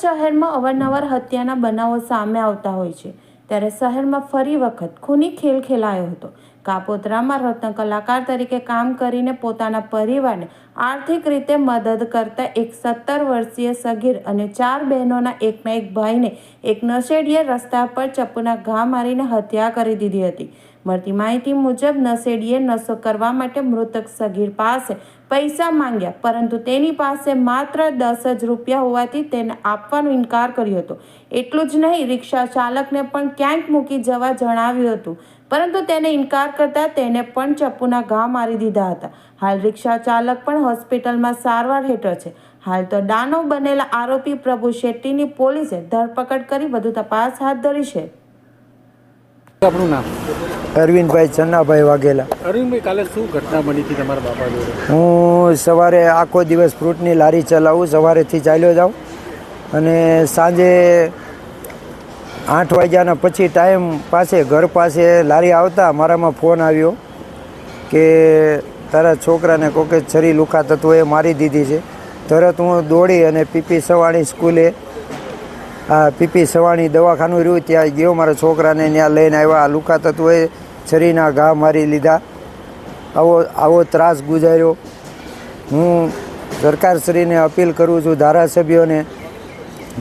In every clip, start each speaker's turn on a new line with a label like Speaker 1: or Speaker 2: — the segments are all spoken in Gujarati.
Speaker 1: શહેરમાં અવારનવાર હત્યાના બનાવો સામે આવતા હોય છે. ત્યારે શહેરમાં ફરી વખત ખૂની ખેલ ખેલાયો હતો. કાપોદ્રામાં રત્ન કલાકાર તરીકે કામ કરીને પોતાના પરિવારને આર્થિક રીતે મદદ કરતા એક સત્તર વર્ષીય સગીર અને ચાર બહેનોના એકના એક ભાઈને એક નશેડીએ રસ્તા પર ચપ્પુના ઘા મારીને હત્યા કરી દીધી હતી. મળતી માહિતી મુજબ નશેડીએ નશો કરવા માટે મૃતક સગીર પાસે પૈસા માંગ્યા, પરંતુ તેની પાસે માત્ર દસ જ રૂપિયા હોવાથી તેને આપવાનો ઇનકાર કર્યો હતો. એટલું જ નહીં, રિક્ષા ચાલકને પણ ક્યાંક મૂકી જવા જણાવ્યું હતું, પરંતુ તેને ઇનકાર કરતા તેને પણ ચપ્પુના ઘા મારી દીધા હતા. હાલ રિક્ષા ચાલક પણ હોસ્પિટલમાં સારવાર હેઠળ છે. હાલ તો દાનવ બનેલા આરોપી પ્રભુ શેટ્ટીની પોલીસે ધરપકડ કરી વધુ તપાસ હાથ ધરી છે.
Speaker 2: આપણું નામ?
Speaker 3: અરવિંદભાઈ ચન્નાભાઈ વાઘેલા.
Speaker 2: અરવિંદભાઈ કાલે શું ઘટના બની હતી તમારા બાપા જોડે?
Speaker 3: હું સવારે આખો દિવસ ફ્રૂટની લારી ચલાવું સવારેથી ચાલ્યો જાઉં અને સાંજે આઠ વાગ્યાના પછી ટાઈમ પાસે, ઘર પાસે લારી આવતા મારામાં ફોન આવ્યો કે તારા છોકરાને કોકે છરી લુખા તત્વોએ મારી દીધી છે. તરત હું દોડી અને પીપી સવાણી સ્કૂલે, આ પીપી સવાણી દવાખાનું રહ્યું, ત્યાં ગયો મારા છોકરાને, ત્યાં લઈને આવ્યા. આ લુખા તત્વોએ છરીના ઘા મારી લીધા. આવો આવો ત્રાસ ગુજાર્યો. હું સરકારશ્રીને અપીલ કરું છું ધારાસભ્યોને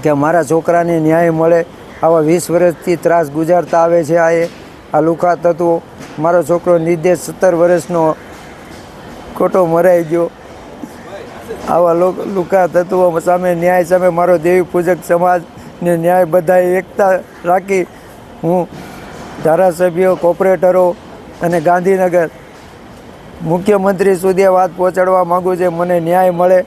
Speaker 3: કે મારા છોકરાને ન્યાય મળે. આવા વીસ વર્ષથી ત્રાસ ગુજારતા આવે છે આ એ, આ લુખા તત્વો. મારો છોકરો નિર્દેશ સત્તર વર્ષનો ખોટો મરાઈ ગયો. આવા લુખા તત્વો સામે ન્યાય સામે મારો દેવી પૂજક સમાજને ન્યાય બધાએ એકતા રાખી. હું ધારાસભ્યો, કોર્પોરેટરો અને ગાંધીનગર મુખ્યમંત્રી સુધી વાત પહોંચાડવા માગું છે. મને ન્યાય મળે.